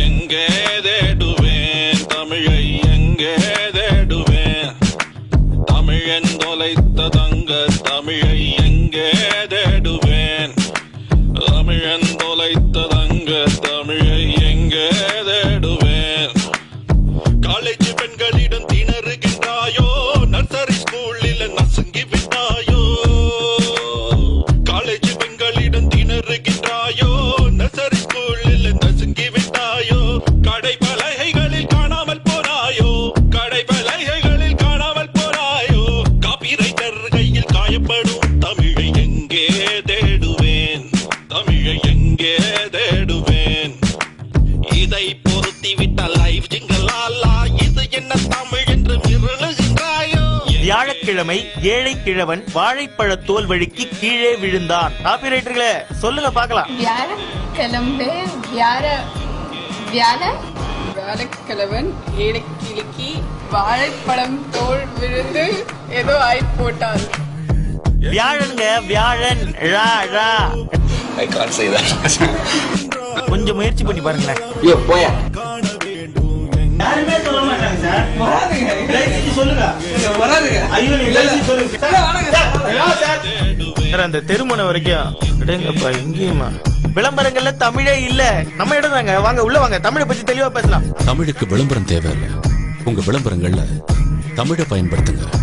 எங்கே தேடுவேன் தமிழை எங்கே தேடுவேன்? தமிழன் தொலைத்த தங்க தமிழை எங்கே தேடுவேன்? தமிழன் தொலைத்த தங்க தமிழை எங்கே தேடுவேன்? காலேஜ் பெண்களிடம் எங்கே தேடுவேன்? தமிழை எங்கே தேடுவேன்? இதை பொருத்தி விட்ட லைஃப் ஜிங்கலாலா இது என்ன தமிழ் என்று மிரளுகின்றாயோ வியாழக்கிழமை ஏழை கிழவன் வாழைப்பழ தோல் வழுக்கி கீழே விழுந்தான். காப்பிரைட்டர்களே சொல்லுங்க பார்க்கலாம். வியாழக்கிழமை வியாழ வியாழ? வியாழக்கிழவன் ஏழை கிழக்கி வாழைப்பழம் தோல் விழுந்து ஏதோ ஆய் போட்டார் வியாழனுங்க வியாழன் ரா ரா. I can't say that. கொஞ்சம் முயற்சி பண்ணி பாருங்களேன். Yo, போயா. யாருமே சொல்ல மாட்டாங்க சார். சொல்லுங்க. சார் அந்த தெருமுனை வரைக்கும் விடுங்கப்பா எங்கேயுமா? விளம்பரங்கள்ல தமிழே இல்ல. நம்ம இடம் தாங்க. வாங்க உள்ள வாங்க. தமிழை பத்தி தெளிவா பேசலாம். தமிழுக்கு விளம்பரம் தேவையில்லை. உங்க விளம்பரங்கள்ல தமிழை பயன்படுத்துங்க.